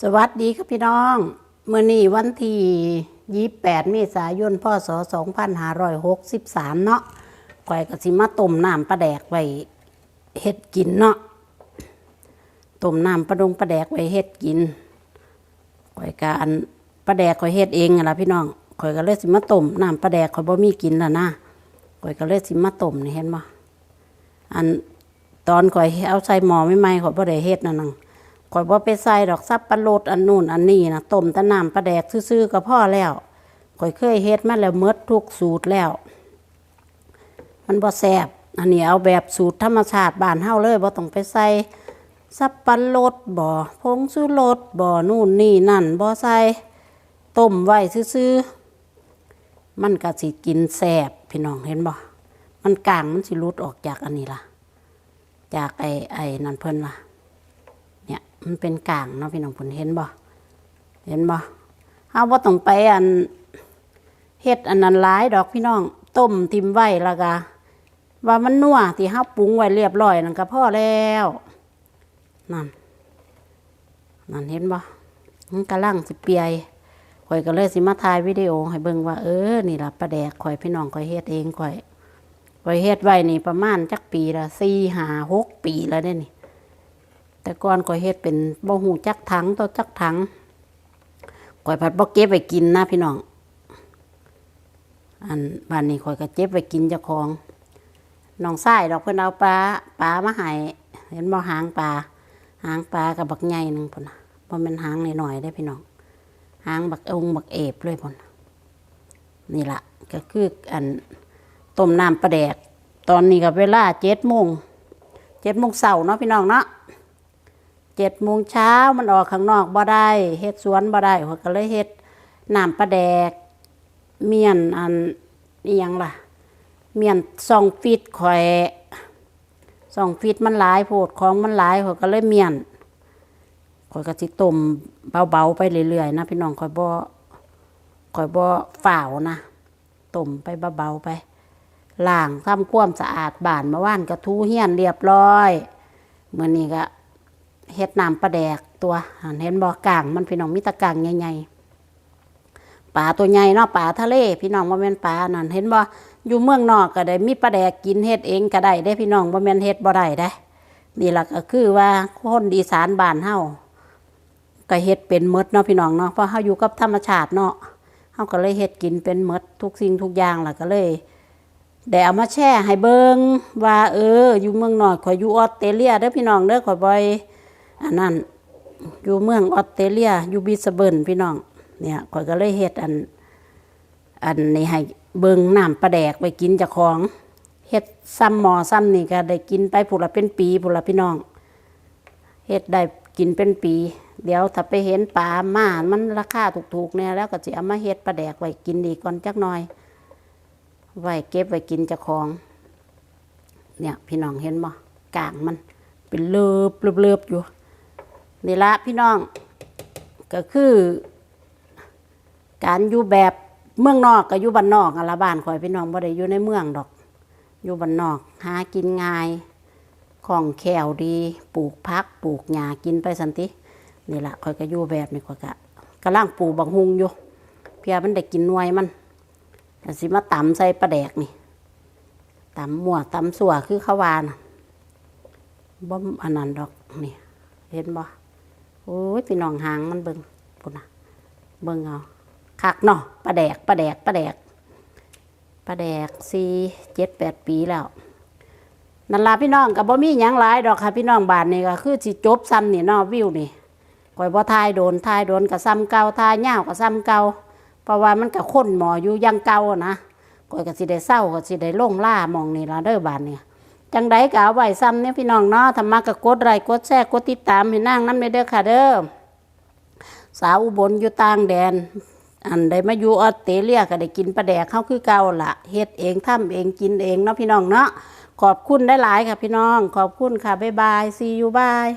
สวัสดีครับพี่น้องเมื่อนี้วันที่ 28 เมษายนพศ 2563 เนาะข่อยก็สิมาต้มน้ำปลาแดกไว้เฮ็ดกินเนาะต้มน้ำปลาดงปลาแดกไว้เฮ็ดกินข่อยก็อันปลาแดกข่อยเฮ็ดเองนั่นล่ะพี่น้องข่อยก็เลยสิมาต้มน้ำปลาแดกข่อยบ่มีกินแล้วนะข่อยก็เลยสิมาต้มนี่เห็นบ่อันตอนข่อยเอาใส่หม้อใหม่ๆข่อยบ่ได้เฮ็ดนั่นน่ะ ข่อยบ่ไปใส่ดอกซับปลาโลดอันนู่นอันนี้นะต้มต่น้ำปลาแดกซื่อๆก็พอแล้วข่อยเคยเฮ็ดมาแล้วเมดทุกสูตรแล้ว มันบ่แซ่บอันนี้เอาแบบสูตรธรรมชาติบ้านเฮาเลยบ่ต้องไปใส่ซับปลาโลดบ่ผงชูรสบ่นู่นนี่นั่นบ่ใส่ต้มไว้ซื่อๆมันก็สิกินแซ่บพี่น้องเห็นบ่มันกลางมันสิหลุดออกจากอันนี้ล่ะ จากไอ้ไอ้นั่นเพิ่นล่ะ มันเป็นกลางเนาะพี่น้องผลเห็นบ่เห็นบ่เฮาบ่ต้องไปอันเฮ็ดอันนั้นหลายดอกพี่น้อง ต้มทิมไว้ล้วก็ว่ามันนัวที่เฮาปรุงไว้เรียบร้อยนั่นก็พอแล้วนั่นนั่นเห็นบ่มันกำลังสิเปียยข่อยก็เลยสิมาถ่ายวิดีโอให้เบิ่งว่าเออนี่ล่ะปลาแดกข่อยพี่น้องข่อยเฮ็ดเองข่อยข่อยเฮ็ดไว้นี่ประมาณจักปีละ4 5 6ปีแล้วเด้นี่ แต่ก่อนก็เฮ็ดเป็นบ่หูจักถังต่อจักถังก่อยผัดบ่เก็บไว้กินนะพี่น้อง อันบ้านนี้ข่อยก็เก็บไว้กินเจ้าของน้องชายดอกเพิ่นเอาปลาปลามาให้เห็นบ่หางปลาหางปลากับบักใหญ่หนึงพุ่นน่ะบ่แม่นหางน้อยๆได้พี่น้องหางบักองบักเอฟเลยพุ่นนี่ล่ะก็คืออันต้มน้ำปลาแดก ตอนนี้ก็เวลา7:00น7:00นเช้าเนาะพี่น้องเนาะ เจ็ดโมงเช้ามันออกข้างนอกบ่ได้เฮ็ดสวนบ่ได้เขาก็เลยเฮ็ดน้ำปลาแดก เมียนอันนี่ยังล่ะ เมียนซองฟิตข่อยซองฟิตมันหลายโพดของมันหลายเขาก็เลยเมียนข่อยก็สิต้มเบาๆไปเรื่อยๆนะพี่น้องข่อยบ่ข่อยบ่ฝ่าวนะต้มไปเบาๆไปล้างทำความสะอาดบ้านเมื่อวานก็ทูเฮียนเรียบร้อยเมื้อนี้ก็ เฮ็ดน้ำปลาแดกตัวเห็นบ่อกลางมันพี่น้องมีตะกลางใหญ่ๆปลาตัวใหญ่เนาะปลาทะเล พี่น้องบ่แม่นปลานั่นเห็นบ่อยู่เมืองนอกก็ได้มีปลาแดกกินเฮ็ดเองก็ได้ได้พี่น้องบ่แม่นเฮ็ดบ่ได้ได้นี่ล่ะก็คือว่าคนอีสานบ้านเฮาก็เฮ็ดเป็นมดเนาะพี่น้องเนาะเพราะเฮาอยู่กับธรรมชาติเนาะเฮาก็เลยเฮ็ดกินเป็นมดทุกสิ่งทุกอย่างล่ะก็เลยได้เอามาแช่ให้เบิงว่า เออ อยู่เมืองนอกข่อยอยู่ออสเตรเลียเด้อพี่น้องเด้อข่อยบ่อย อันนั้นอยู่เมืองออสเตรเลียอยู่บิสเบิร์นพี่น้อง เนี่ยข่อยก็เลยเฮ็ดอัน อันนี้ให้เบิงน้ำปลาแดกไปกินจากของเฮ็ดซ้ำหมอซ้ำนี่ก็ได้กินไปผู้ละเป็นปีผู้ละพี่น้องเฮ็ดได้กินเป็นปี เดี๋ยวถ้าไปเห็นปลามามันราคาถูกๆเนี่ยแล้วก็สิเอามาเฮ็ดปลาแดกไว้กินดีก่อนจักหน่อย ไว้เก็บไว้กินจ้าของ เนี่ยพี่น้องเห็นบ่กางมันเป็นเลิบเลิบเลิบอยู่ นี่ละพี่น้อง ก็คือ การอยู่แบบเมืองนอกกับอยู่บ้านนอกอะละบ้านข่อยพี่น้องบ่ได้อยู่ในเมืองดอก อยู่บ้านนอก หากินง่ายของแขวดีปลูกพักปลูกหญ้ากินไปสันตินี่ละข่อยก็อยู่แบบนี้ข่อยก็กำลังปลูกบังฮุงอยู่เพียมันได้กินนวยมันแต่สิมาตำใส่ปลาแดกนี่ตำมั่วตำสัวคือขาวานบ่อันนั้นดอกนี่เห็นบ่ โอ้ยพี่น้องหางมันเบิ่งพุ่นน่ะเบิ่งเอาคักเนาะปลาแดกปลาแดกปลาแดกปลาแดกสี่เจ็ดแปดปีแล้วนั่นล่ะพี่น้องกับบ่มีหยังหลายดอกค่ะพี่น้องบานนี่ก็คือสิจบซ้ำนี่นาะวิวนี่ข่อยบ่ทายโดนทายโดนก็ซ้ำเก่าทายยาวก็ซ้ำเก่าเพราะว่ามันก็คนหมออยู่ยังเก่านะข่อยก็สิได้เศร้าก็สิได้ลงล่ามองนี่ละเด้อบานนี่ย จังไดก็เอาไว้ซ้ำเนี่ยพี่น้องเนาะธรรมะก็กดไลค์กดแชร์กดติดตามให้นั่งน้ำเด้อค่ะเด้อสาวอุบลอยู่ต่างแดน อันใดมาอยู่ออสเตรเลียก็ได้กินปลาแดกเข้าคือเก่าละเฮ็ดเองทำเองกินเองเนาะพี่น้องเนาะขอบคุณได้หลายค่ะพี่น้อง ขอบคุณค่ะบ๊ายบายซีอยู่บาย